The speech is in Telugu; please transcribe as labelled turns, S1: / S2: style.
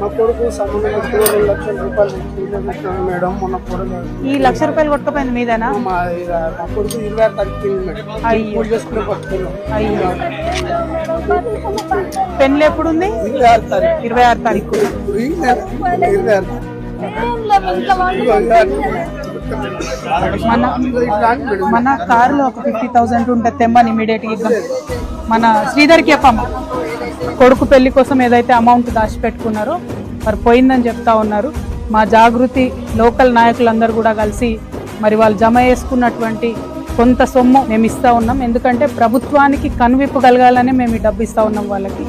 S1: మా కొడుకు సంబంధం పెట్టుకుని రెండు లక్షల రూపాయలు పెట్టుకుని పెట్టాను మేడం మొన్న పొడలేదు
S2: ఈ లక్ష రూపాయలు కొట్టుకుపోయింది మీదేనా?
S1: మా కొడుకు ఇరవై ఆరు తారీఖు మేడం.
S2: అయ్యో.
S1: పూజ చేసుకునే పట్టుకున్నాం
S2: అయ్యో. పెళ్ళి ఎప్పుడుంది?
S1: ఇరవై ఆరు తారీఖు.
S2: ఇరవై ఆరు తారీఖు.
S1: ఇరవై ఆరు
S2: మన మన కారులో ఒక ఫిఫ్టీ థౌసండ్ ఉంటే తెమ్మని ఇమీడియట్ ఇద్దాం. మన శ్రీధర్కి చెప్పమ్మ. కొడుకు పెళ్ళి కోసం ఏదైతే అమౌంట్ దాచిపెట్టుకున్నారో మరి పోయిందని చెప్తా ఉన్నారు. మా జాగృతి లోకల్ నాయకులందరూ కూడా కలిసి మరి వాళ్ళు జమ చేసుకున్నటువంటి కొంత సొమ్ము మేము ఇస్తా ఉన్నాం. ఎందుకంటే ప్రభుత్వానికి కనువిప్పు కలగాలనే మేము ఈ డబ్బు ఇస్తా ఉన్నాం వాళ్ళకి.